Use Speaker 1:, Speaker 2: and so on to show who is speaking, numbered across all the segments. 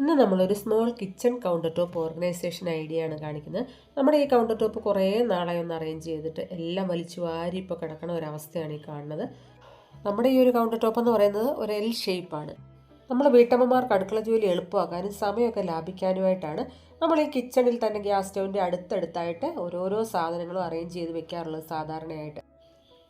Speaker 1: ഇന്ന് നമ്മളൊരു small kitchen counter top organisation idea ആണ് കാണിക്കുന്നത്. നമ്മുടെ ഈ കൗണ്ടർ ടോപ്പ് കുറേ നാളായി ഒന്ന് അറേഞ്ച് ചെയ്തിട്ട് എല്ലാം വലിച്ചു വാരി ഇപ്പോൾ കിടക്കണ ഒരവസ്ഥയാണ് ഈ കാണുന്നത്. നമ്മുടെ ഈ ഒരു കൗണ്ടർ ടോപ്പ് എന്ന് പറയുന്നത് ഒരു എൽ ഷേപ്പാണ് നമ്മൾ വീട്ടമ്മമാർക്ക് അടുക്കള ജോലി എളുപ്പമാക്കാനും സമയമൊക്കെ ലാഭിക്കാനുമായിട്ടാണ് നമ്മൾ ഈ കിച്ചണിൽ തന്നെ ഗ്യാസ് സ്റ്റൗവിന്റെ അടുത്തടുത്തായിട്ട് ഓരോരോ സാധനങ്ങളും അറേഞ്ച് ചെയ്ത് വെക്കാറുള്ളത് സാധാരണയായിട്ട്.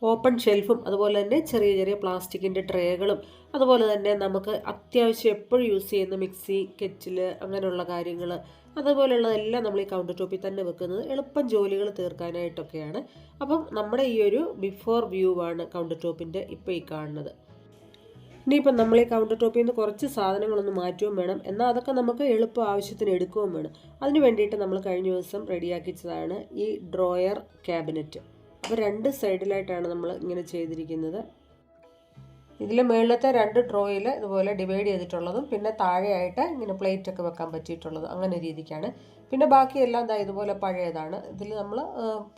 Speaker 1: ഓപ്പൺ ഷെൽഫും അതുപോലെ തന്നെ ചെറിയ ചെറിയ പ്ലാസ്റ്റിക്കിന്റെ ട്രേകളും അതുപോലെ തന്നെ നമുക്ക് അത്യാവശ്യം എപ്പോഴും യൂസ് ചെയ്യുന്ന മിക്സി കെറ്റിൽ അങ്ങനെയുള്ള കാര്യങ്ങൾ അതുപോലെയുള്ളതെല്ലാം നമ്മൾ ഈ കൗണ്ടർ ടോപ്പിൽ തന്നെ വെക്കുന്നത് എളുപ്പം ജോലികൾ തീർക്കാനായിട്ടൊക്കെയാണ്. അപ്പം നമ്മുടെ ഈ ഒരു ബിഫോർ വ്യൂ ആണ് കൗണ്ടർ ടോപ്പിന്റെ ഇപ്പോൾ ഈ കാണുന്നത്. ഇനിയിപ്പം നമ്മൾ ഈ കൗണ്ടർ ടോപ്പിൽ നിന്ന് കുറച്ച് സാധനങ്ങളൊന്ന് മാറ്റുകയും വേണം. എന്നാൽ അതൊക്കെ നമുക്ക് എളുപ്പം ആവശ്യത്തിന് എടുക്കുകയും വേണം. അതിന് വേണ്ടിയിട്ട് നമ്മൾ കഴിഞ്ഞ ദിവസം റെഡിയാക്കിച്ചതാണ് ഈ ഡ്രോയർ ക്യാബിനറ്റ്. അപ്പോൾ രണ്ട് സൈഡിലായിട്ടാണ് നമ്മൾ ഇങ്ങനെ ചെയ്തിരിക്കുന്നത്. ഇതിൽ മുകളിലത്തെ രണ്ട് ഡ്രോയിൽ ഇതുപോലെ ഡിവൈഡ് ചെയ്തിട്ടുള്ളതും പിന്നെ താഴെയായിട്ട് ഇങ്ങനെ പ്ലേറ്റ് ഒക്കെ വെക്കാൻ പറ്റിയിട്ടുള്ളതും അങ്ങനെ രീതിക്കാണ്. പിന്നെ ബാക്കിയെല്ലാം ദാ ഇതുപോലെ പഴയതാണ്. ഇതിൽ നമ്മൾ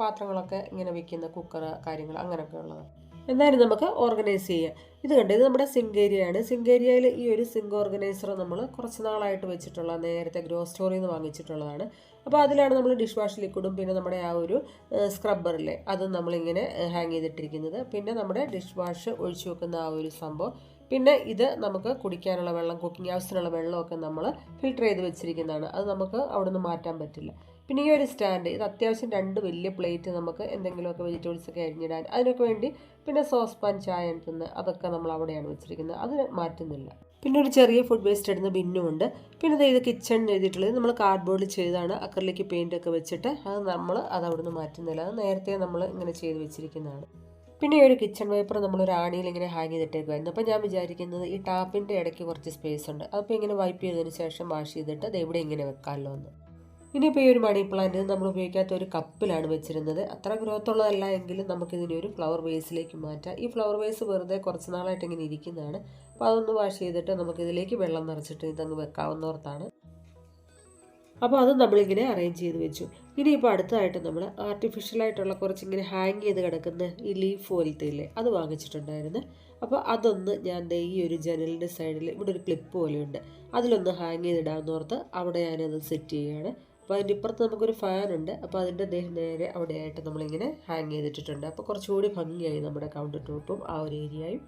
Speaker 1: പാത്രങ്ങളൊക്കെ ഇങ്ങനെ വെക്കുന്ന കുക്കർ കാര്യങ്ങൾ അങ്ങനെയൊക്കെ ഉള്ളത്. എന്തായാലും നമുക്ക് ഓർഗനൈസ് ചെയ്യാം. ഇത് കണ്ട്? ഇത് നമ്മുടെ സിങ്കേരിയയാണ് സിങ്കേരിയയിൽ സിങ്ക് ഈ ഒരു സിങ്ക് ഓർഗനൈസർ നമ്മൾ കുറച്ച് നാളായിട്ട് വെച്ചിട്ടുള്ള നേരത്തെ ഗ്രോ സ്റ്റോറിൽ നിന്ന് വാങ്ങിച്ചിട്ടുള്ളതാണ്. അപ്പോൾ അതിലാണ് നമ്മൾ ഡിഷ് വാഷ് ലിക്വിഡും പിന്നെ നമ്മുടെ ആ ഒരു സ്ക്രബ്ബറിലെ അതും നമ്മളിങ്ങനെ ഹാങ് ചെയ്തിട്ടിരിക്കുന്നത്. പിന്നെ നമ്മുടെ ഡിഷ് വാഷ് ഒഴിച്ചു വെക്കുന്ന ആ ഒരു സംഭവം. പിന്നെ ഇത് നമുക്ക് കുടിക്കാനുള്ള വെള്ളം കുക്കിംഗ് ആവശ്യത്തിനുള്ള വെള്ളമൊക്കെ നമ്മൾ ഫിൽട്ടർ ചെയ്ത് വെച്ചിരിക്കുന്നതാണ്. അത് നമുക്ക് അവിടെ നിന്ന് മാറ്റാൻ പറ്റില്ല. പിന്നെ ഈ ഒരു സ്റ്റാൻഡ് ഇത് അത്യാവശ്യം രണ്ട് വലിയ പ്ലേറ്റ് നമുക്ക് എന്തെങ്കിലുമൊക്കെ വെജിറ്റബിൾസൊക്കെ അരിഞ്ഞിടാൻ അതിനൊക്കെ വേണ്ടി പിന്നെ സോസ് പാൻ ചായ എടുത്തുനിന്ന് അതൊക്കെ നമ്മൾ അവിടെയാണ് വെച്ചിരിക്കുന്നത്. അത് മാറ്റുന്നില്ല. പിന്നെ ഒരു ചെറിയ ഫുഡ് വേസ്റ്റ് ഇടുന്ന ബിന്നും ഉണ്ട്. പിന്നെ ഇത് കിച്ചൺ എഴുതിയിട്ടുള്ളത് നമ്മൾ കാർഡ്ബോർഡിൽ ചെയ്താണ് അക്കറിലേക്ക് പെയിന്റ് ഒക്കെ വെച്ചിട്ട് അത് നമ്മൾ അത് അവിടുന്ന് മാറ്റുന്നില്ല. അത് നേരത്തെ നമ്മൾ ഇങ്ങനെ ചെയ്ത് വെച്ചിരിക്കുന്നതാണ്. പിന്നെ ഈ ഒരു കിച്ചൺ പേപ്പർ നമ്മൾ ഒരു ആണിയിൽ ഇങ്ങനെ ഹാങ് ചെയ്തിട്ടേക്കുമായിരുന്നു അപ്പോൾ ഞാൻ വിചാരിക്കുന്നത് ഈ ടാപ്പിന്റെ ഇടയ്ക്ക് കുറച്ച് സ്പേസ് ഉണ്ട്. അപ്പോൾ ഇങ്ങനെ വൈപ്പ് ചെയ്തതിന് ശേഷം വാഷ് ചെയ്തിട്ട് അത് എവിടെ ഇങ്ങനെ വെക്കാമല്ലോ എന്ന് ഇനിയിപ്പോൾ ഈ ഒരു മണി പ്ലാന്റ് നമ്മൾ ഉപയോഗിക്കാത്ത ഒരു കപ്പിലാണ് വെച്ചിരുന്നത്. അത്ര ഗ്രോത്ത് ഉള്ളതല്ല എങ്കിലും നമുക്കിതിനെ ഒരു ഫ്ലവർ വേസിലേക്ക് മാറ്റാം. ഈ ഫ്ലവർ വേസ് വെറുതെ കുറച്ച് നാളായിട്ട് ഇങ്ങനെ ഇരിക്കുന്നതാണ്. അപ്പോൾ അതൊന്ന് വാഷ് ചെയ്തിട്ട് നമുക്കിതിലേക്ക് വെള്ളം നിറച്ചിട്ട് ഇതങ്ങ് വെക്കാവുന്നോർത്താണ്. അപ്പോൾ അത് നമ്മളിങ്ങനെ അറേഞ്ച് ചെയ്ത് വെച്ചു. ഇനിയിപ്പോൾ അടുത്തതായിട്ട് നമ്മൾ ആർട്ടിഫിഷ്യലായിട്ടുള്ള കുറച്ച് ഇങ്ങനെ ഹാങ് ചെയ്ത് കിടക്കുന്ന ഈ ലീഫ് പോലത്തെ ഇല്ലേ അത് വാങ്ങിച്ചിട്ടുണ്ടായിരുന്നു. അപ്പോൾ അതൊന്ന് ഞാൻ ദേ ഈ ഒരു ജനലിന്റെ സൈഡിൽ ഇവിടെ ഒരു ക്ലിപ്പ് പോലെയുണ്ട്. അതിലൊന്ന് ഹാങ് ചെയ്തിടാമെന്നോർത്ത് അവിടെ ഞാനത് സെറ്റ് ചെയ്യുകയാണ്. അപ്പോൾ അതിന്റെ ഇപ്പുറത്ത് നമുക്കൊരു ഉണ്ട്. അപ്പോൾ അതിന്റെ നേരെ അവിടെയായിട്ട് നമ്മളിങ്ങനെ ഹാങ് ചെയ്തിട്ടിട്ടുണ്ട്. അപ്പോൾ കുറച്ചുകൂടി ഭംഗിയായി നമ്മുടെ കൗണ്ടർ ടോപ്പും ആ ഒരു ഏരിയയും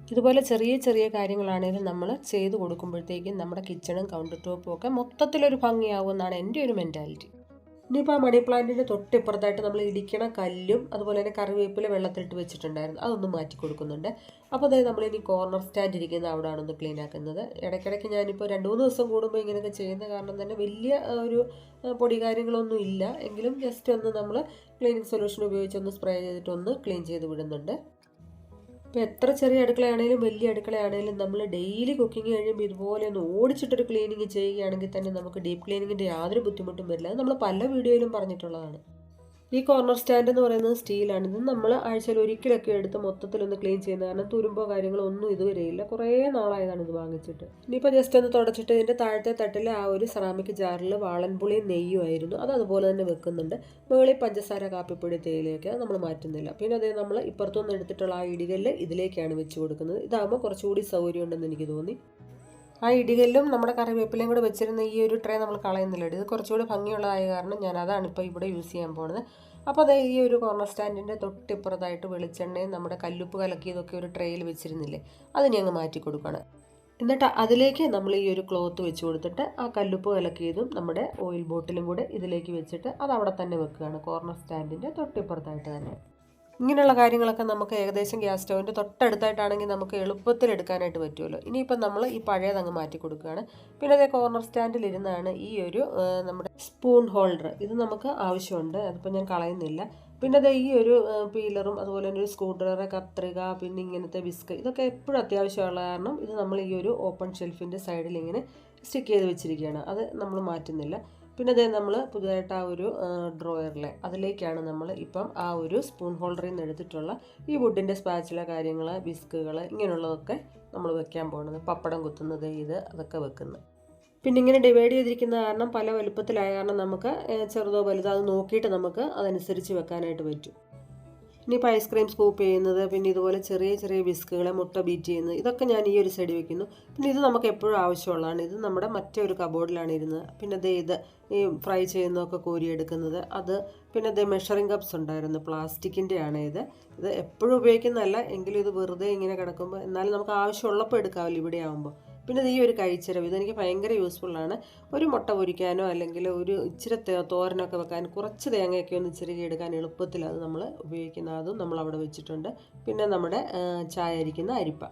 Speaker 1: ഇതുപോലെ ചെറിയ ചെറിയ കാര്യങ്ങളാണെങ്കിലും നമ്മൾ ചെയ്ത് കൊടുക്കുമ്പോഴത്തേക്കും നമ്മുടെ കിച്ചണും കൗണ്ടർ ടോപ്പും ഒക്കെ മൊത്തത്തിലൊരു ഭംഗിയാവുമെന്നാണ് എന്റെ ഒരു മെന്റാലിറ്റി ഇനിയിപ്പോൾ ആ മണി പ്ലാന്റിന്റെ തൊട്ടിപ്പുറത്തായിട്ട് നമ്മൾ ഇടിക്കണ കല്ലും അതുപോലെ തന്നെ കറിവേപ്പില വെള്ളത്തിലിട്ട് വെച്ചിട്ടുണ്ടായിരുന്നു. അതൊന്ന് മാറ്റി കൊടുക്കുന്നുണ്ട്. അപ്പോൾ അതായത് നമ്മളിനി കോർണർ സ്റ്റാൻഡ് ഇരിക്കുന്ന അവിടെയാണ് ഒന്ന് ക്ലീൻ ആക്കുന്നത്. ഇടയ്ക്കിടയ്ക്ക് ഞാനിപ്പോൾ രണ്ട് മൂന്ന് ദിവസം കൂടുമ്പോൾ ഇങ്ങനെയൊക്കെ ചെയ്യുന്ന കാരണം തന്നെ വലിയ ഒരു പൊടി കാര്യങ്ങളൊന്നും ഇല്ല. എങ്കിലും ജസ്റ്റ് ഒന്ന് നമ്മൾ ക്ലീനിങ് സൊല്യൂഷൻ ഉപയോഗിച്ച് ഒന്ന് സ്പ്രേ ചെയ്തിട്ടൊന്ന് ക്ലീൻ ചെയ്ത് വിടുന്നുണ്ട്. ഇപ്പോൾ എത്ര ചെറിയ അടുക്കളയാണേലും വലിയ അടുക്കളയാണേലും നമ്മൾ ഡെയിലി കുക്കിംഗ് കഴിയുമ്പോൾ ഇതുപോലെ ഒന്ന് ഓടിച്ചിട്ടൊരു ക്ലീനിങ് ചെയ്യുകയാണെങ്കിൽ തന്നെ നമുക്ക് ഡീപ്പ് ക്ലീനിങ്ങിന്റെ യാതൊരു ബുദ്ധിമുട്ടും വരില്ല. അത് നമ്മൾ പല വീഡിയോയിലും പറഞ്ഞിട്ടുള്ളതാണ്. ഈ കോർണർ സ്റ്റാൻഡ് എന്ന് പറയുന്നത് സ്റ്റീലാണ് ഇത് നമ്മൾ ആഴ്ചയിൽ ഒരിക്കലൊക്കെ എടുത്ത് മൊത്തത്തിലൊന്ന് ക്ലീൻ ചെയ്യുന്നത്. കാരണം തുരുമ്പോ കാര്യങ്ങളോ ഒന്നും ഇതുവരെ ഇല്ല കുറേ നാളായതാണ് ഇത് വാങ്ങിച്ചിട്ട്. ഇനിയിപ്പോൾ ജസ്റ്റ് ഒന്ന് തുടച്ചിട്ട് ഇതിന്റെ താഴത്തെ തട്ടിൽ ആ ഒരു സെറാമിക് ജാറിൽ വാളൻപുളി നെയ്യും ആയിരുന്നു. അത് അതുപോലെ തന്നെ വെക്കുന്നുണ്ട്. മുകളിൽ പഞ്ചസാര കാപ്പിപ്പൊടി തേയിലയൊക്കെ നമ്മൾ മാറ്റുന്നില്ല. പിന്നെ അതേ നമ്മൾ ഇപ്പുറത്തുനിന്ന് എടുത്തിട്ടുള്ള ആ ഇടികല്ല് ഇതിലേക്കാണ് വെച്ച് കൊടുക്കുന്നത്. ഇതാകുമ്പോൾ കുറച്ചുകൂടി സൗകര്യം ഉണ്ടെന്ന് എനിക്ക് തോന്നി. ആ ഇടികല്ലും നമ്മുടെ കറിവേപ്പിലയും കൂടെ വെച്ചിരുന്ന ഈ ഒരു ട്രേ നമ്മൾ കളയുന്നില്ല ഇത് കുറച്ചുകൂടി ഭംഗിയുള്ളതായ കാരണം ഞാൻ അതാണ് ഇപ്പോൾ ഇവിടെ യൂസ് ചെയ്യാൻ പോകുന്നത് അപ്പോൾ അതേ ഈ ഒരു കോർണർ സ്റ്റാൻഡിന്റെ തൊട്ടിപ്പുറത്തായിട്ട് വെളിച്ചെണ്ണയും നമ്മുടെ കല്ലുപ്പ് കലക്കിയതൊക്കെ ഒരു ട്രേയിൽ വെച്ചിരുന്നില്ലേ അതിനെ അങ്ങ് മാറ്റി കൊടുക്കണം. എന്നിട്ട് അതിലേക്ക് നമ്മൾ ഈ ഒരു ക്ലോത്ത് വെച്ച് കൊടുത്തിട്ട് ആ കല്ലുപ്പ് കലക്കിയതും നമ്മുടെ ഓയിൽ ബോട്ടിലും കൂടെ ഇതിലേക്ക് വെച്ചിട്ട് അത് അവിടെ തന്നെ വെക്കുകയാണ്. കോർണർ സ്റ്റാൻഡിന്റെ തൊട്ടിപ്പുറത്തായിട്ട് തന്നെ. ഇങ്ങനെയുള്ള കാര്യങ്ങളൊക്കെ നമുക്ക് ഏകദേശം ഗ്യാസ് സ്റ്റൗവിന്റെ തൊട്ടടുത്തായിട്ടാണെങ്കിൽ നമുക്ക് എളുപ്പത്തിൽ എടുക്കാനായിട്ട് പറ്റുമല്ലോ. ഇനിയിപ്പം നമ്മൾ ഈ പഴയത് അങ്ങ് മാറ്റി കൊടുക്കുകയാണ്. പിന്നെ അതേ കോർണർ സ്റ്റാൻഡിൽ ഇരുന്നാണ് ഈ ഒരു നമ്മുടെ സ്പൂൺ ഹോൾഡർ ഇത് നമുക്ക് ആവശ്യമുണ്ട്. അതിപ്പോൾ ഞാൻ കളയുന്നില്ല. പിന്നെ അതേ ഈ ഒരു പീലറും അതുപോലെ തന്നെ ഒരു സ്ക്രൂ ഡ്രൈവർ കത്രിക പിന്നെ ഇങ്ങനത്തെ വിസ്ക് ഇതൊക്കെ എപ്പോഴും അത്യാവശ്യമുള്ള കാരണം ഇത് നമ്മൾ ഈ ഒരു ഓപ്പൺ ഷെൽഫിന്റെ സൈഡിൽ ഇങ്ങനെ സ്റ്റിക്ക് ചെയ്ത് വെച്ചിരിക്കുകയാണ്. അത് നമ്മൾ മാറ്റുന്നില്ല. പിന്നെ അതേ നമ്മൾ പുതുതായിട്ട് ആ ഒരു ഡ്രോയറിലെ അതിലേക്കാണ് നമ്മൾ ഇപ്പം ആ ഒരു സ്പൂൺ ഹോൾഡറിൽ നിന്ന് എടുത്തിട്ടുള്ള ഈ വുഡിന്റെ സ്പാച്ചില കാര്യങ്ങൾ ബിസ്കുകൾ ഇങ്ങനെയുള്ളതൊക്കെ നമ്മൾ വെക്കാൻ പോകുന്നത് പപ്പടം കുത്തുന്നത് ഇത് അതൊക്കെ വെക്കുന്നത്. പിന്നെ ഇങ്ങനെ ഡിവൈഡ് ചെയ്തിരിക്കുന്ന കാരണം പല വലുപ്പത്തിലായ കാരണം നമുക്ക് ചെറുതോ വലുതോ അത് നോക്കിയിട്ട് നമുക്ക് അതനുസരിച്ച് വെക്കാനായിട്ട് പറ്റും. ഇനിയിപ്പോൾ ഐസ്ക്രീം സ്കൂപ്പ് ചെയ്യുന്നത് പിന്നെ ഇതുപോലെ ചെറിയ ചെറിയ വിസ്കുകളെ മുട്ട ബീറ്റ് ചെയ്യുന്നത് ഇതൊക്കെ ഞാൻ ഈ ഒരു സൈഡിൽ വെക്കുന്നു. പിന്നെ ഇത് നമുക്ക് എപ്പോഴും ആവശ്യമുള്ളതാണ്. ഇത് നമ്മുടെ മറ്റൊരു കബോർഡിലാണ് ഇരുന്നത്. പിന്നെ ദേ ഇത് ഈ ഫ്രൈ ചെയ്യുന്നതൊക്കെ കോരിയെടുക്കുന്നത്. അത് പിന്നെ ദേ മെഷറിംഗ് കപ്സ് ഉണ്ടായിരുന്നു. പ്ലാസ്റ്റിക്കിന്റെ ആണ് ഇത്. ഇത് എപ്പോഴും ഉപയോഗിക്കുന്നതല്ല. എങ്കിലും ഇത് വെറുതെ ഇങ്ങനെ കിടക്കുമ്പോൾ എന്നാലും നമുക്ക് ആവശ്യമുള്ളപ്പോൾ എടുക്കാമല്ലോ ഇവിടെ ആകുമ്പോൾ പിന്നെ ഈ ഒരു കഴിച്ചിരവ്. ഇതെനിക്ക് ഭയങ്കര യൂസ്ഫുള്ളാണ് ഒരു മുട്ട പൊരിക്കാനോ അല്ലെങ്കിൽ ഒരു ഇച്ചിരി തോരനൊക്കെ വെക്കാൻ കുറച്ച് തേങ്ങയൊക്കെ ഒന്ന് ഇച്ചിരി എടുക്കാൻ എളുപ്പത്തിൽ അത് നമ്മൾ ഉപയോഗിക്കുന്ന അതും നമ്മൾ അവിടെ വെച്ചിട്ടുണ്ട്. പിന്നെ നമ്മുടെ ചായ അരിക്കുന്ന അരിപ്പ.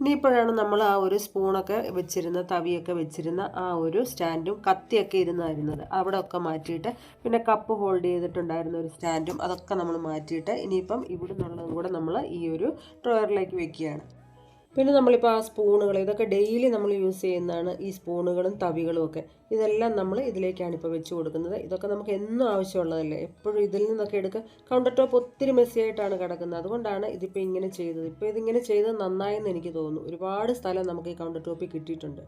Speaker 1: ഇനിയിപ്പോഴാണ് നമ്മൾ ആ ഒരു സ്പൂണൊക്കെ വെച്ചിരുന്ന തവിയൊക്കെ വെച്ചിരുന്ന ആ ഒരു സ്റ്റാൻഡും കത്തിയൊക്കെ ഇരുന്നായിരുന്നത്. അവിടെ ഒക്കെ മാറ്റിയിട്ട് പിന്നെ കപ്പ് ഹോൾഡ് ചെയ്തിട്ടുണ്ടായിരുന്ന ഒരു സ്റ്റാൻഡും അതൊക്കെ നമ്മൾ മാറ്റിയിട്ട് ഇനിയിപ്പം ഇവിടെ നിന്നുള്ളതും കൂടെ നമ്മൾ ഈ ഒരു ഡ്രോയറിലേക്ക് വെക്കുകയാണ്. പിന്നെ നമ്മളിപ്പോൾ ആ സ്പൂണുകൾ ഇതൊക്കെ ഡെയിലി നമ്മൾ യൂസ് ചെയ്യുന്നതാണ് ഈ സ്പൂണുകളും തവികളും ഒക്കെ. ഇതെല്ലാം നമ്മൾ ഇതിലേക്കാണ് ഇപ്പോൾ വെച്ച് കൊടുക്കുന്നത്. ഇതൊക്കെ നമുക്ക് എന്നും ആവശ്യമുള്ളതല്ലേ? എപ്പോഴും ഇതിൽ നിന്നൊക്കെ എടുക്കുക കൗണ്ടർ ടോപ്പ് ഒത്തിരി മെസ്സിയായിട്ടാണ് കിടക്കുന്നത്. അതുകൊണ്ടാണ് ഇതിപ്പോൾ ഇങ്ങനെ ചെയ്തത്. ഇപ്പോൾ ഇതിങ്ങനെ ചെയ്തത് നന്നായെന്ന് എനിക്ക് തോന്നുന്നു. ഒരുപാട് സ്ഥലം നമുക്ക് ഈ കൗണ്ടർ ടോപ്പിൽ കിട്ടിയിട്ടുണ്ട്.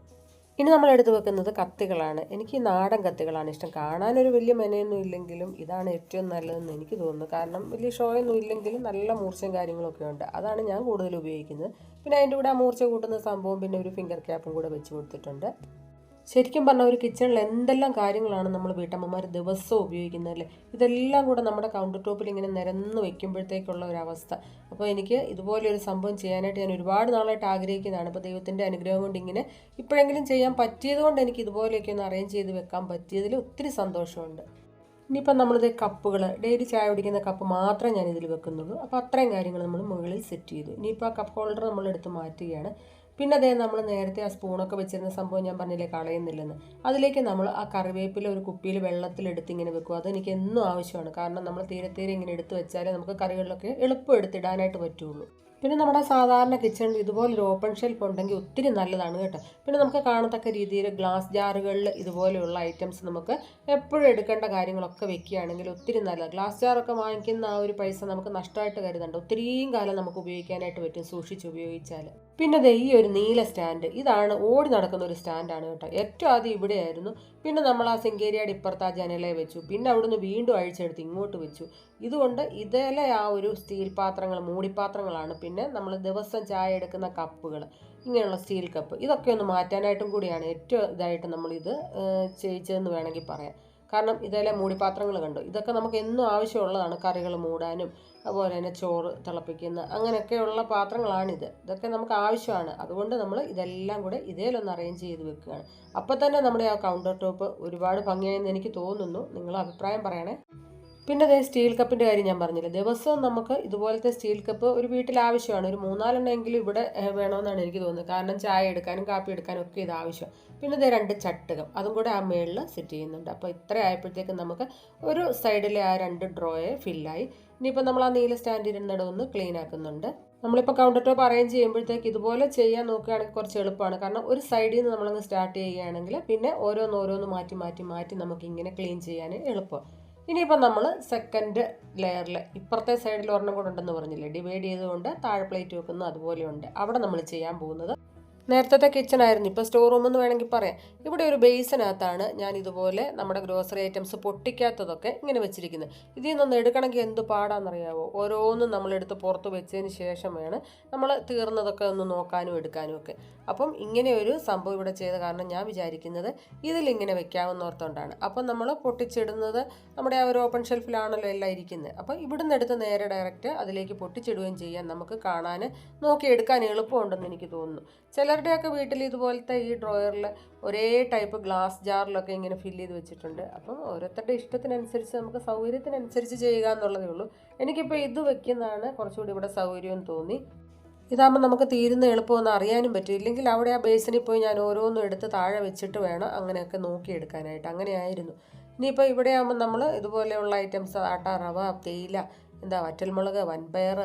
Speaker 1: ഇനി നമ്മൾ എടുത്തു വെക്കുന്നത് കത്തികളാണ്. എനിക്ക് നാടൻ കത്തികളാണ് ഇഷ്ടം. കാണാനൊരു വലിയ മെനയൊന്നും ഇല്ലെങ്കിലും ഇതാണ് ഏറ്റവും നല്ലതെന്ന് എനിക്ക് തോന്നുന്നു. കാരണം വലിയ ഷോയൊന്നും ഇല്ലെങ്കിലും നല്ല മൂർച്ചയും കാര്യങ്ങളൊക്കെ ഉണ്ട്. അതാണ് ഞാൻ കൂടുതൽ ഉപയോഗിക്കുന്നത്. പിന്നെ അതിന്റെ കൂടെ ആ മൂർച്ച കൂട്ടുന്ന സംഭവം പിന്നെ ഒരു ഫിംഗർ ക്യാപ്പും കൂടെ വെച്ച് കൊടുത്തിട്ടുണ്ട്. ശരിക്കും പറഞ്ഞാൽ ഒരു കിച്ചണിൽ എന്തെല്ലാം കാര്യങ്ങളാണ് നമ്മൾ വീട്ടമ്മമാർ ദിവസവും ഉപയോഗിക്കുന്നത് അല്ലേ ഇതെല്ലാം കൂടെ നമ്മുടെ കൗണ്ടർ ടോപ്പിൽ ഇങ്ങനെ നിരന്ന് വെക്കുമ്പോഴത്തേക്കുള്ള ഒരു അവസ്ഥ. അപ്പോൾ എനിക്ക് ഇതുപോലെ ഒരു സംഭവം ചെയ്യാനായിട്ട് ഞാൻ ഒരുപാട് നാളായിട്ട് ആഗ്രഹിക്കുന്നതാണ്. അപ്പോൾ ദൈവത്തിന്റെ അനുഗ്രഹം കൊണ്ട് ഇങ്ങനെ ഇപ്പോഴെങ്കിലും ചെയ്യാൻ പറ്റിയതുകൊണ്ട് എനിക്ക് ഇതുപോലെയൊക്കെ ഒന്ന് അറേഞ്ച് ചെയ്ത് വെക്കാൻ പറ്റിയതിൽ ഒത്തിരി സന്തോഷമുണ്ട്. ഇനിയിപ്പം നമ്മളിത് കപ്പുകൾ ഡെയിലി ചായ കുടിക്കുന്ന കപ്പ് മാത്രമേ ഞാൻ ഇതിൽ വെക്കുന്നുള്ളൂ അപ്പോൾ അത്രയും കാര്യങ്ങൾ നമ്മൾ മുകളിൽ സെറ്റ് ചെയ്തു. ഇനിയിപ്പോൾ ആ കപ്പ് ഹോൾഡർ നമ്മൾ എടുത്ത് മാറ്റുകയാണ്. പിന്നെ അതേ നമ്മൾ നേരത്തെ ആ സ്പൂണൊക്കെ വെച്ചിരുന്ന സംഭവം ഞാൻ പറഞ്ഞില്ലേ കളയുന്നില്ലെന്ന്. അതിലേക്ക് നമ്മൾ ആ കറിവേപ്പില ഒരു കുപ്പിയിൽ വെള്ളത്തിലെടുത്ത് ഇങ്ങനെ വെക്കും. അതെനിക്ക് എന്നും ആവശ്യമാണ്. കാരണം നമ്മൾ തീരെ തീരെ ഇങ്ങനെ എടുത്ത് വെച്ചാലേ നമുക്ക് കറികളിലൊക്കെ എളുപ്പം എടുത്തിടാനായിട്ട് പറ്റുള്ളൂ. പിന്നെ നമ്മുടെ സാധാരണ കിച്ചണിൽ ഇതുപോലൊരു ഓപ്പൺ ഷെൽഫ് ഉണ്ടെങ്കിൽ ഒത്തിരി നല്ലതാണ് കേട്ടോ. പിന്നെ നമുക്ക് കാണത്തക്ക രീതിയിൽ ഗ്ലാസ് ജാറുകളിൽ ഇതുപോലെയുള്ള ഐറ്റംസ് നമുക്ക് എപ്പോഴും എടുക്കേണ്ട കാര്യങ്ങളൊക്കെ വെക്കുകയാണെങ്കിൽ ഒത്തിരി നല്ലത്. ഗ്ലാസ് ജാറൊക്കെ വാങ്ങിക്കുന്ന ആ ഒരു പൈസ നമുക്ക് നഷ്ടമായിട്ട് കരുതണ്ട. ഒത്തിരിയും കാലം നമുക്ക് ഉപയോഗിക്കാനായിട്ട് പറ്റും സൂക്ഷിച്ച് ഉപയോഗിച്ചാൽ പിന്നെ ദേ ഈ ഒരു നീല സ്റ്റാൻഡ് ഇതാണ് ഓടി നടക്കുന്ന ഒരു സ്റ്റാൻഡാണ് കേട്ടോ. ഏറ്റവും ആദ്യം ഇവിടെയായിരുന്നു. പിന്നെ നമ്മൾ ആ സെങ്കേരിയുടെ ഇപ്പുറത്ത് ആ ജനലയെ വെച്ചു. പിന്നെ അവിടുന്ന് വീണ്ടും അഴിച്ചെടുത്ത് ഇങ്ങോട്ട് വെച്ചു. ഇതുകൊണ്ട് ഇതിലെ ആ ഒരു സ്റ്റീൽ പാത്രങ്ങൾ മൂടിപ്പാത്രങ്ങളാണ് പിന്നെ നമ്മൾ ദിവസം ചായ എടുക്കുന്ന കപ്പുകൾ ഇങ്ങനെയുള്ള സ്റ്റീൽ കപ്പ്. ഇതൊക്കെ ഒന്ന് മാറ്റാനായിട്ടും കൂടിയാണ് ഏറ്റവും ഇതായിട്ട് നമ്മളിത് ചെയ്യിച്ചതെന്ന് വേണമെങ്കിൽ പറയാം. കാരണം ഇതിലെ മൂടിപ്പാത്രങ്ങൾ കണ്ടു? ഇതൊക്കെ നമുക്ക് എന്നും ആവശ്യമുള്ളതാണ്. കറികൾ മൂടാനും അതുപോലെ തന്നെ ചോറ് തിളപ്പിക്കുന്ന അങ്ങനെയൊക്കെയുള്ള പാത്രങ്ങളാണിത്. ഇതൊക്കെ നമുക്ക് ആവശ്യമാണ്. അതുകൊണ്ട് നമ്മൾ ഇതെല്ലാം കൂടെ ഇതേലൊന്ന് അറേഞ്ച് ചെയ്ത് വെക്കുകയാണ്. അപ്പോൾ തന്നെ നമ്മുടെ ആ കൗണ്ടർ ടോപ്പ് ഒരുപാട് ഭംഗിയായെന്ന് എനിക്ക് തോന്നുന്നു. നിങ്ങൾ അഭിപ്രായം പറയണേ. പിന്നെ അതേ സ്റ്റീൽ കപ്പിന്റെ കാര്യം ഞാൻ പറഞ്ഞില്ല. ദിവസവും നമുക്ക് ഇതുപോലത്തെ സ്റ്റീൽ കപ്പ് ഒരു വീട്ടിൽ ആവശ്യമാണ് ഒരു മൂന്നാലെണ്ണമെങ്കിലും ഇവിടെ വേണമെന്നാണ് എനിക്ക് തോന്നുന്നത്. കാരണം ചായ എടുക്കാനും കാപ്പി എടുക്കാനും ഒക്കെ ഇത് ആവശ്യം. പിന്നെ ഇതേ രണ്ട് ചട്ടുകം. അതും കൂടെ ആ മേളിൽ സെറ്റ് ചെയ്യുന്നുണ്ട്. അപ്പോൾ ഇത്ര ആയപ്പോഴത്തേക്കും നമുക്ക് ഒരു സൈഡിലെ ആ രണ്ട് ഡ്രോയെ ഫില്ലായി. ഇനിയിപ്പോൾ നമ്മൾ ആ നീല സ്റ്റാൻഡ് ഇരുന്നിടം ഒന്ന് ക്ലീൻ ആക്കുന്നുണ്ട്. നമ്മളിപ്പോൾ കൗണ്ടർ ടോപ്പ് അറേഞ്ച് ചെയ്യുമ്പോഴത്തേക്ക് ഇതുപോലെ ചെയ്യാൻ നോക്കുകയാണെങ്കിൽ കുറച്ച് എളുപ്പമാണ്. കാരണം ഒരു സൈഡിൽ നിന്ന് നമ്മളങ്ങ് സ്റ്റാർട്ട് ചെയ്യുകയാണെങ്കിൽ പിന്നെ ഓരോന്ന് ഓരോന്ന് മാറ്റി മാറ്റി മാറ്റി നമുക്ക് ഇങ്ങനെ ക്ലീൻ ചെയ്യാൻ എളുപ്പം. ഇനിയിപ്പോൾ നമ്മൾ സെക്കൻഡ് ലെയറിൽ ഇപ്പുറത്തെ സൈഡിൽ ഒരെണ്ണം കൂടെ ഉണ്ടെന്ന് പറഞ്ഞില്ലേ? ഡിവൈഡ് ചെയ്തുകൊണ്ട് താഴെ പ്ലേറ്റ് വെക്കുന്നു അതുപോലെയുണ്ട് അവിടെ നമ്മൾ ചെയ്യാൻ പോകുന്നത് നേരത്തെ കിച്ചണായിരുന്നു ഇപ്പോൾ സ്റ്റോർ റൂം എന്ന് വേണമെങ്കിൽ പറയാം. ഇവിടെ ഒരു ബേസിനകത്താണ് ഞാൻ ഇതുപോലെ നമ്മുടെ ഗ്രോസറി ഐറ്റംസ് പൊട്ടിക്കാത്തതൊക്കെ ഇങ്ങനെ വെച്ചിരിക്കുന്നത്. ഇതിൽ നിന്നൊന്ന് എടുക്കണമെങ്കിൽ എന്ത് പാടാണെന്നറിയാവോ ഓരോന്നും നമ്മളെടുത്ത് പുറത്ത് വെച്ചതിന് ശേഷം വേണം നമ്മൾ തീർന്നതൊക്കെ ഒന്ന് നോക്കാനും എടുക്കാനും ഒക്കെ. അപ്പം ഇങ്ങനെ ഒരു സംഭവം ഇവിടെ ചെയ്ത കാരണം ഞാൻ വിചാരിക്കുന്നത് ഇതിലിങ്ങനെ വെക്കാമെന്നോർത്തോണ്ടാണ് അപ്പം നമ്മൾ പൊട്ടിച്ചിടുന്നത് നമ്മുടെ ആ ഒരു ഓപ്പൺ ഷെൽഫിലാണല്ലോ എല്ലാം ഇരിക്കുന്നത്. അപ്പം ഇവിടുന്ന് എടുത്ത് നേരെ ഡയറക്റ്റ് അതിലേക്ക് പൊട്ടിച്ചിടുകയും ചെയ്യാൻ നമുക്ക് കാണാൻ നോക്കി എടുക്കാൻ എളുപ്പമുണ്ടെന്ന് എനിക്ക് തോന്നുന്നു. ചിലരുടെയൊക്കെ വീട്ടിൽ ഇതുപോലത്തെ ഈ ഡ്രോയറിൽ ഒരേ ടൈപ്പ് ഗ്ലാസ് ജാറിലൊക്കെ ഇങ്ങനെ ഫില്ല് ചെയ്ത് വെച്ചിട്ടുണ്ട്. അപ്പം ഓരോരുത്തരുടെ ഇഷ്ടത്തിനനുസരിച്ച് നമുക്ക് സൗകര്യത്തിനനുസരിച്ച് ചെയ്യുക എന്നുള്ളതേ ഉള്ളൂ. എനിക്കിപ്പോൾ ഇത് വെക്കുന്നതാണ് കുറച്ചുകൂടി ഇവിടെ സൗകര്യം തോന്നി. ഇതാകുമ്പോൾ നമുക്ക് തീരുന്ന എളുപ്പമൊന്നും അറിയാനും പറ്റും. ഇല്ലെങ്കിൽ അവിടെ ആ ബേസിനിൽ പോയി ഞാൻ ഓരോന്നും എടുത്ത് താഴെ വെച്ചിട്ട് വേണം അങ്ങനെയൊക്കെ നോക്കിയെടുക്കാനായിട്ട്. അങ്ങനെയായിരുന്നു. ഇനിയിപ്പോൾ ഇവിടെ ആകുമ്പോൾ നമ്മൾ ഇതുപോലെയുള്ള ഐറ്റംസ് ആട്ട റവ തേയില എന്താ വറ്റൽമുളക് വൻപയർ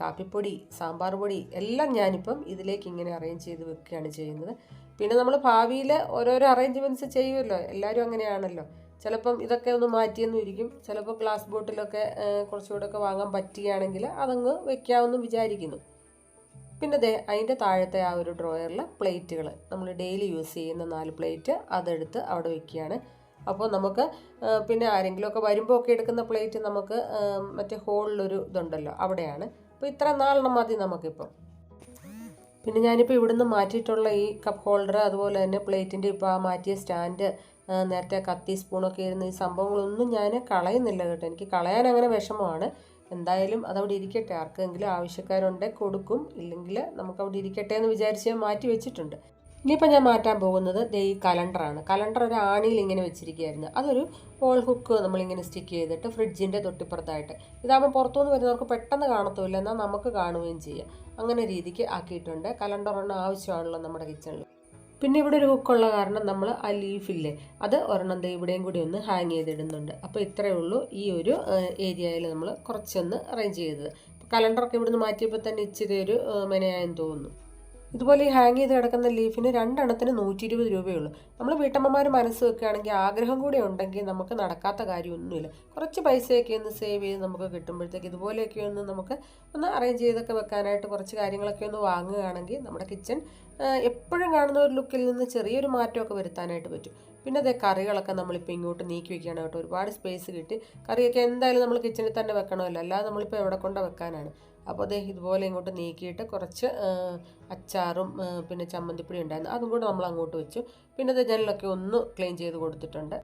Speaker 1: കാപ്പിപ്പൊടി സാമ്പാർ പൊടി എല്ലാം ഞാനിപ്പം ഇതിലേക്ക് ഇങ്ങനെ അറേഞ്ച് ചെയ്ത് വെക്കുകയാണ് ചെയ്യുന്നത്. പിന്നെ നമ്മൾ ഭാവിയിൽ ഓരോരോ അറേഞ്ച്മെന്റ്സ് ചെയ്യുമല്ലോ എല്ലാവരും അങ്ങനെയാണല്ലോ. ചിലപ്പം ഇതൊക്കെ ഒന്ന് മാറ്റിയെന്നും ഇരിക്കും. ചിലപ്പോൾ ഗ്ലാസ് ബോട്ടിലൊക്കെ കുറച്ചുകൂടെ ഒക്കെ വാങ്ങാൻ പറ്റുകയാണെങ്കിൽ അതങ്ങ് വെക്കാമെന്ന് വിചാരിക്കുന്നു. പിന്നെ ദേ അതിന്റെ താഴത്തെ ആ ഒരു ഡ്രോയറിൽ പ്ലേറ്റുകൾ നമ്മൾ ഡെയിലി യൂസ് ചെയ്യുന്ന നാല് പ്ലേറ്റ് അതെടുത്ത് അവിടെ വെക്കുകയാണ്. അപ്പോൾ നമുക്ക് പിന്നെ ആരെങ്കിലുമൊക്കെ വരുമ്പോൾ ഒക്കെ എടുക്കുന്ന പ്ലേറ്റ് നമുക്ക് മറ്റേ ഹോളിലൊരു ഇതുണ്ടല്ലോ അവിടെയാണ്. അപ്പോൾ ഇത്ര നാലെണ്ണം മതി നമുക്കിപ്പം പിന്നെ ഞാനിപ്പോൾ ഇവിടുന്ന് മാറ്റിയിട്ടുള്ള ഈ കപ്പ് ഹോൾഡർ അതുപോലെ തന്നെ പ്ലേറ്റിന്റെ ഇപ്പോൾ ആ മാറ്റിയ സ്റ്റാൻഡ് നേരത്തെ കത്തി സ്പൂണൊക്കെ ഇരുന്ന ഈ സംഭവങ്ങളൊന്നും ഞാൻ കളയുന്നില്ല കേട്ടോ. എനിക്ക് കളയാൻ അങ്ങനെ വിഷമമാണ്. എന്തായാലും അതവിടെ ഇരിക്കട്ടെ. ആർക്കെങ്കിലും ആവശ്യക്കാരുണ്ടെങ്കിൽ കൊടുക്കും. ഇല്ലെങ്കിൽ നമുക്ക് അവിടെ ഇരിക്കട്ടെ എന്ന് വിചാരിച്ച് മാറ്റി വെച്ചിട്ടുണ്ട്. ഇനിയിപ്പോൾ ഞാൻ മാറ്റാൻ പോകുന്നത് ദേ ഈ കലണ്ടറാണ് കലണ്ടർ ഒരു ആണിയിൽ ഇങ്ങനെ വെച്ചിരിക്കുകയായിരുന്നു. അതൊരു ഹോൾ ഹുക്ക് നമ്മളിങ്ങനെ സ്റ്റിക്ക് ചെയ്തിട്ട് ഫ്രിഡ്ജിന്റെ തൊട്ടിപ്പുറത്തായിട്ട്. ഇതാകുമ്പോൾ പുറത്തുനിന്ന് വരുന്നവർക്ക് പെട്ടെന്ന് കാണത്തുമില്ല. എന്നാൽ നമുക്ക് കാണുകയും ചെയ്യാം. അങ്ങനെ രീതിക്ക് ആക്കിയിട്ടുണ്ട്. കലണ്ടർ ഒരെണ്ണം ആവശ്യമാണല്ലോ നമ്മുടെ കിച്ചണിൽ പിന്നെ ഇവിടെ ഒരു ഹുക്കുള്ള കാരണം നമ്മൾ ആ ലീഫില്ലേ അത് ഒരെണ്ണം ഇവിടെയും കൂടി ഒന്ന് ഹാങ് ചെയ്തിടുന്നുണ്ട്. അപ്പോൾ ഇത്രയേ ഉള്ളൂ ഈ ഒരു ഏരിയയിൽ നമ്മൾ കുറച്ചൊന്ന് അറേഞ്ച് ചെയ്തത്. കലണ്ടറൊക്കെ ഇവിടുന്ന് മാറ്റിയപ്പോൾ തന്നെ ഇച്ചിരി ഒരു മെനയായെന്ന് തോന്നുന്നു. ഇതുപോലെ ഈ ഹാങ് ചെയ്ത് കിടക്കുന്ന ലീഫിന് രണ്ടെണ്ണത്തിന് നൂറ്റി ഇരുപത് രൂപയുള്ളൂ. നമ്മൾ വീട്ടമ്മമാർ മനസ്സ് വെക്കുകയാണെങ്കിൽ ആഗ്രഹം കൂടെ ഉണ്ടെങ്കിൽ നമുക്ക് നടക്കാത്ത കാര്യമൊന്നുമില്ല. കുറച്ച് പൈസയൊക്കെ ഒന്ന് സേവ് ചെയ്ത് നമുക്ക് കിട്ടുമ്പോഴത്തേക്ക് ഇതുപോലെയൊക്കെ ഒന്ന് നമുക്ക് ഒന്ന് അറേഞ്ച് ചെയ്തൊക്കെ വെക്കാനായിട്ട് കുറച്ച് കാര്യങ്ങളൊക്കെ ഒന്ന് വാങ്ങുകയാണെങ്കിൽ നമ്മുടെ കിച്ചൺ എപ്പോഴും കാണുന്ന ഒരു ലുക്കിൽ നിന്ന് ചെറിയൊരു മാറ്റമൊക്കെ വരുത്താനായിട്ട് പറ്റും. പിന്നെ അതേ കറികളൊക്കെ നമ്മളിപ്പോൾ ഇങ്ങോട്ട് നീക്കി വെക്കുകയാണ് കേട്ടോ. ഒരുപാട് സ്പേസ് കിട്ടി. കറിയൊക്കെ എന്തായാലും നമ്മൾ കിച്ചണിൽ തന്നെ വെക്കണമല്ലോ. അല്ലാതെ നമ്മളിപ്പോൾ എവിടെ കൊണ്ട് വെക്കാനാണ്. അപ്പോൾ ദേ ഇതുപോലെ ഇങ്ങോട്ട് നീക്കിയിട്ട് കുറച്ച് അച്ചാറും പിന്നെ ചമ്മന്തിപ്പൊടി ഉണ്ടായിരുന്നു. അതും കൂടെ നമ്മൾ അങ്ങോട്ട് വെച്ചു. പിന്നെ അത് ജനലൊക്കെ ഒന്ന് ക്ലീൻ ചെയ്ത് കൊടുത്തിട്ടുണ്ട്.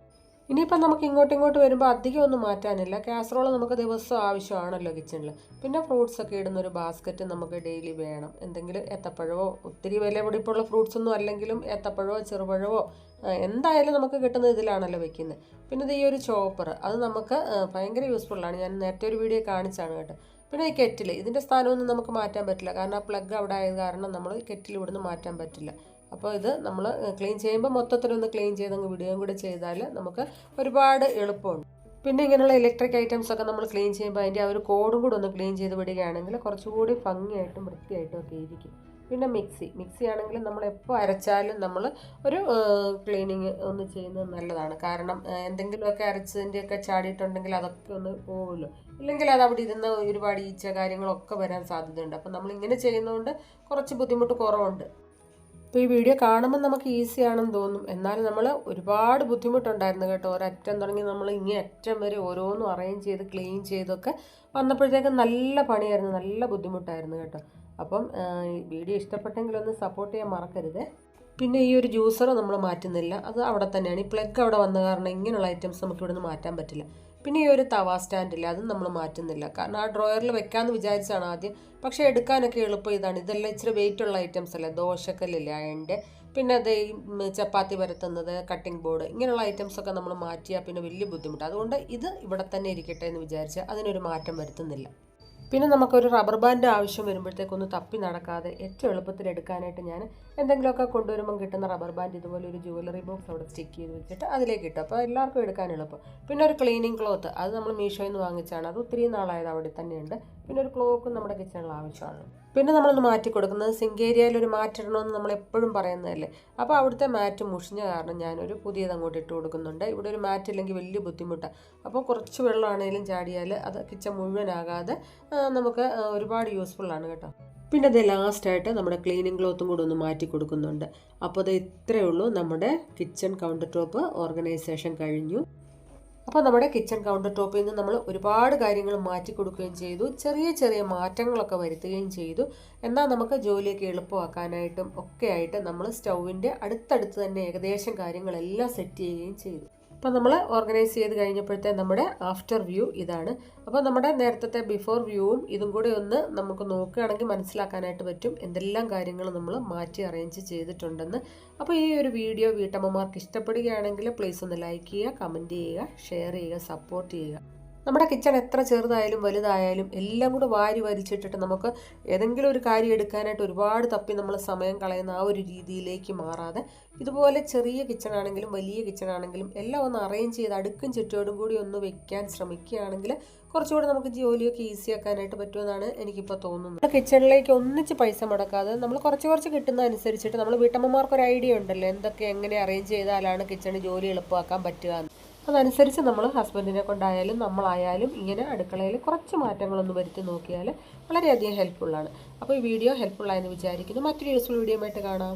Speaker 1: ഇനിയിപ്പം നമുക്ക് ഇങ്ങോട്ട് ഇങ്ങോട്ട് വരുമ്പോൾ അധികം ഒന്നും മാറ്റാനില്ല. കാസറോൾ നമുക്ക് ദിവസം ആവശ്യമാണല്ലോ കിച്ചണിൽ പിന്നെ ഫ്രൂട്ട്സ് ഒക്കെ ഇടുന്ന ഒരു ബാസ്ക്കറ്റ് നമുക്ക് ഡെയിലി വേണം. എന്തെങ്കിലും ഏത്തപ്പഴമോ ഒത്തിരി വില പിടിപ്പുള്ള ഫ്രൂട്ട്സ് ഒന്നും അല്ലെങ്കിലും ഏത്തപ്പഴമോ ചെറുപഴമോ എന്തായാലും നമുക്ക് കിട്ടുന്ന ഇതിലാണല്ലോ വെക്കുന്നത് പിന്നെ ഇത് ഈ ഒരു ചോപ്പർ അത് നമുക്ക് ഭയങ്കര യൂസ്ഫുള്ളാണ് ഞാൻ നേരത്തെ ഒരു വീഡിയോ കാണിച്ചാണ് കേട്ടോ. പിന്നെ ഈ കെറ്റിൽ ഇതിന്റെ സ്ഥാനമൊന്നും നമുക്ക് മാറ്റാൻ പറ്റില്ല. കാരണം ആ പ്ലഗ് അവിടെ ആയത് കാരണം നമ്മൾ കെറ്റിൽ ഇവിടുന്ന് മാറ്റാൻ പറ്റില്ല. അപ്പോൾ ഇത് നമ്മൾ ക്ലീൻ ചെയ്യുമ്പോൾ മൊത്തത്തിലൊന്ന് ക്ലീൻ ചെയ്തങ്ങ് വിടുകയും കൂടെ ചെയ്താൽ നമുക്ക് ഒരുപാട് എളുപ്പമുണ്ട്. പിന്നെ ഇങ്ങനെയുള്ള ഇലക്ട്രിക് ഐറ്റംസ് ഒക്കെ നമ്മൾ ക്ലീൻ ചെയ്യുമ്പോൾ അതിന്റെ ആ ഒരു കോഡും കൂടെ ഒന്ന് ക്ലീൻ ചെയ്ത് വിടുകയാണെങ്കിൽ കുറച്ചുകൂടി ഭംഗിയായിട്ടും വൃത്തിയായിട്ടും ഒക്കെ ഇരിക്കും. പിന്നെ മിക്സി. മിക്സി ആണെങ്കിൽ നമ്മൾ എപ്പോൾ അരച്ചാലും നമ്മൾ ഒരു ക്ലീനിങ് ഒന്ന് ചെയ്യുന്നത് നല്ലതാണ്. കാരണം എന്തെങ്കിലുമൊക്കെ അരച്ചതിന്റെയൊക്കെ ചാടിയിട്ടുണ്ടെങ്കിൽ അതൊക്കെ ഒന്ന് പോകുമല്ലോ ഇല്ലെങ്കിൽ അത് അവിടെ ഇരുന്ന് ഒരുപാട് ഈച്ച കാര്യങ്ങളൊക്കെ വരാൻ സാധ്യതയുണ്ട്. അപ്പോൾ നമ്മൾ ഇങ്ങനെ ചെയ്യുന്നതുകൊണ്ട് കുറച്ച് ബുദ്ധിമുട്ട് കുറവുണ്ട്. അപ്പോൾ ഈ വീഡിയോ കാണുമ്പോൾ നമുക്ക് ഈസി ആണെന്ന് തോന്നും. എന്നാൽ നമ്മൾ ഒരുപാട് ബുദ്ധിമുട്ടുണ്ടായിരുന്നു കേട്ടോ. ഒരറ്റം തുടങ്ങി നമ്മൾ ഇങ്ങനെ അറ്റം വരെ ഓരോന്നും അറേഞ്ച് ചെയ്ത് ക്ലീൻ ചെയ്തൊക്കെ വന്നപ്പോഴത്തേക്കും നല്ല പണിയായിരുന്നു. നല്ല ബുദ്ധിമുട്ടായിരുന്നു കേട്ടോ. അപ്പം വീഡിയോ ഇഷ്ടപ്പെട്ടെങ്കിൽ ഒന്ന് സപ്പോർട്ട് ചെയ്യാൻ മറക്കരുത്. പിന്നെ ഈ ഒരു ജ്യൂസർ നമ്മൾ മാറ്റുന്നില്ല. അത് അവിടെ തന്നെയാണ്. ഈ പ്ലഗ് അവിടെ വന്ന കാരണം ഇങ്ങനെയുള്ള ഐറ്റംസ് നമുക്ക് ഇവിടെ നിന്ന് മാറ്റാൻ പറ്റില്ല. പിന്നെ ഈ ഒരു തവ സ്റ്റാൻഡില്ല അതും നമ്മൾ മാറ്റുന്നില്ല. കാരണം ആ ഡ്രോയറിൽ വെക്കാമെന്ന് വിചാരിച്ചാണ് ആദ്യം. പക്ഷേ എടുക്കാനൊക്കെ എളുപ്പം ഇതാണ്. ഇതെല്ലാം ഇച്ചിരി വെയിറ്റ് ഉള്ള ഐറ്റംസ് അല്ലേ? ദോശക്കല്ലില്ല അയന്റെ പിന്നെ അത് ഈ ചപ്പാത്തി പരത്തുന്നത് കട്ടിംഗ് ബോർഡ് ഇങ്ങനെയുള്ള ഐറ്റംസൊക്കെ നമ്മൾ മാറ്റിയാൽ പിന്നെ വലിയ ബുദ്ധിമുട്ട്. അതുകൊണ്ട് ഇത് ഇവിടെ തന്നെ ഇരിക്കട്ടെ എന്ന് വിചാരിച്ച് അതിനൊരു മാറ്റം വരുത്തുന്നില്ല. പിന്നെ നമുക്കൊരു റബ്ബർ ബാൻഡ് ആവശ്യം വരുമ്പോഴത്തേക്കൊന്ന് തപ്പി നടക്കാതെ ഏറ്റവും എളുപ്പത്തിൽ എടുക്കാനായിട്ട് ഞാൻ എന്തെങ്കിലുമൊക്കെ കൊണ്ടുവരുമ്പം കിട്ടുന്ന റബ്ബർ ബാൻഡ് ഇതുപോലെ ഒരു ജുവലറി ബോക്സ് അവിടെ സ്റ്റിക്ക് ചെയ്ത് വെച്ചിട്ട് അതിലേക്ക് ഇട്ടു. അപ്പോൾ എല്ലാവർക്കും എടുക്കാൻ എളുപ്പം. പിന്നെ ഒരു ക്ലീനിങ് ക്ലോത്ത് അത് നമ്മൾ മീഷോയിൽ നിന്ന് വാങ്ങിച്ചാണ് അത് ഒത്തിരി നാളായത് അവിടെ തന്നെയുണ്ട്. പിന്നെ ഒരു ക്ലോക്കും നമ്മുടെ കിച്ചണിൽ ആവശ്യമാണ്. പിന്നെ നമ്മളൊന്ന് മാറ്റി കൊടുക്കുന്നത് സിങ്കേരിയയിൽ ഒരു മാറ്റിടണമെന്ന് നമ്മൾ എപ്പോഴും പറയുന്നതല്ലേ? അപ്പോൾ അവിടുത്തെ മാറ്റ് മുഷിഞ്ഞ കാരണം ഞാനൊരു പുതിയത് അങ്ങോട്ട് ഇട്ട് കൊടുക്കുന്നുണ്ട്. ഇവിടെ ഒരു മാറ്റ് ഇല്ലെങ്കിൽ വലിയ ബുദ്ധിമുട്ടാണ് അപ്പോൾ കുറച്ച് വെള്ളമാണെങ്കിലും ചാടിയാൽ അത് കിച്ചൺ മുഴുവനാകാതെ നമുക്ക് ഒരുപാട് യൂസ്ഫുള്ളാണ് കേട്ടോ. പിന്നെ അത് ലാസ്റ്റായിട്ട് നമ്മുടെ ക്ലീനിങ് ക്ലോത്തും കൂടെ ഒന്ന് മാറ്റി കൊടുക്കുന്നുണ്ട്. അപ്പോൾ അത് ഇത്രയേ ഉള്ളൂ നമ്മുടെ കിച്ചൺ കൗണ്ടർ ടോപ്പ് ഓർഗനൈസേഷൻ കഴിഞ്ഞു. അപ്പോൾ നമ്മുടെ കിച്ചൺ കൗണ്ടർ ടോപ്പിൽ നിന്ന് നമ്മൾ ഒരുപാട് കാര്യങ്ങൾ മാറ്റി കൊടുക്കുകയും ചെയ്തു. ചെറിയ ചെറിയ മാറ്റങ്ങളൊക്കെ വരുത്തുകയും ചെയ്തു. എന്നാൽ നമുക്ക് ജോലിയൊക്കെ എളുപ്പമാക്കാനായിട്ടും ഒക്കെ ആയിട്ട് നമ്മൾ സ്റ്റൗവിന്റെ അടുത്തടുത്ത് തന്നെ ഏകദേശം കാര്യങ്ങളെല്ലാം സെറ്റ് ചെയ്യുകയും ചെയ്തു. അപ്പോൾ നമ്മൾ ഓർഗനൈസ് ചെയ്ത് കഴിഞ്ഞപ്പോഴത്തെ നമ്മുടെ ആഫ്റ്റർ വ്യൂ ഇതാണ്. അപ്പോൾ നമ്മുടെ നേരത്തെ ബിഫോർ വ്യൂവും ഇതും കൂടി ഒന്ന് നമുക്ക് നോക്കുകയാണെങ്കിൽ മനസ്സിലാക്കാനായിട്ട് പറ്റും എന്തെല്ലാം കാര്യങ്ങൾ നമ്മൾ മാറ്റി അറേഞ്ച് ചെയ്തിട്ടുണ്ടെന്ന്. അപ്പോൾ ഈ ഒരു വീഡിയോ വീട്ടമ്മമാർക്ക് ഇഷ്ടപ്പെടുകയാണെങ്കിൽ പ്ലീസ് ഒന്ന് ലൈക്ക് ചെയ്യുക കമന്റ് ചെയ്യുക ഷെയർ ചെയ്യുക സപ്പോർട്ട് ചെയ്യുക. നമ്മുടെ കിച്ചൺ എത്ര ചെറുതായാലും വലുതായാലും എല്ലാം കൂടെ വാരി വലിച്ചിട്ടിട്ട് നമുക്ക് ഏതെങ്കിലും ഒരു കാര്യം എടുക്കാനായിട്ട് ഒരുപാട് തപ്പി നമ്മൾ സമയം കളയുന്ന ആ ഒരു രീതിയിലേക്ക് മാറാതെ ഇതുപോലെ ചെറിയ കിച്ചൺ ആണെങ്കിലും വലിയ കിച്ചൺ ആണെങ്കിലും എല്ലാം ഒന്ന് അറേഞ്ച് ചെയ്ത് അടുക്കും ചുറ്റോടും കൂടി ഒന്ന് വെക്കാൻ ശ്രമിക്കുകയാണെങ്കിൽ കുറച്ചുകൂടെ നമുക്ക് ജോലിയൊക്കെ ഈസി ആക്കാനായിട്ട് പറ്റുമെന്നാണ് എനിക്കിപ്പോൾ തോന്നുന്നത് കിച്ചണിലേക്ക് ഒന്നിച്ച് പൈസ മുടക്കാതെ നമ്മൾ കുറച്ച് കുറച്ച് കിട്ടുന്ന അനുസരിച്ചിട്ട് നമ്മൾ വീട്ടമ്മമാർക്ക് ഒരു ഐഡിയ ഉണ്ടല്ലോ എന്തൊക്കെ എങ്ങനെ അറേഞ്ച് ചെയ്താലാണ് കിച്ചണിൽ ജോലി എളുപ്പമാക്കാൻ പറ്റുക. അതനുസരിച്ച് നമ്മൾ ഹസ്ബൻഡിനെ കൊണ്ടായാലും നമ്മളായാലും ഇങ്ങനെ അടുക്കളയിൽ കുറച്ച് മാറ്റങ്ങളൊന്ന് വരുത്തി നോക്കിയാൽ വളരെയധികം ഹെൽപ്ഫുള്ളാണ് അപ്പോൾ ഈ വീഡിയോ ഹെൽപ്ഫുള്ളായെന്ന് വിചാരിക്കുന്നു. മറ്റൊരു യൂസ്ഫുൾ വീഡിയോ ആയിട്ട് കാണാം.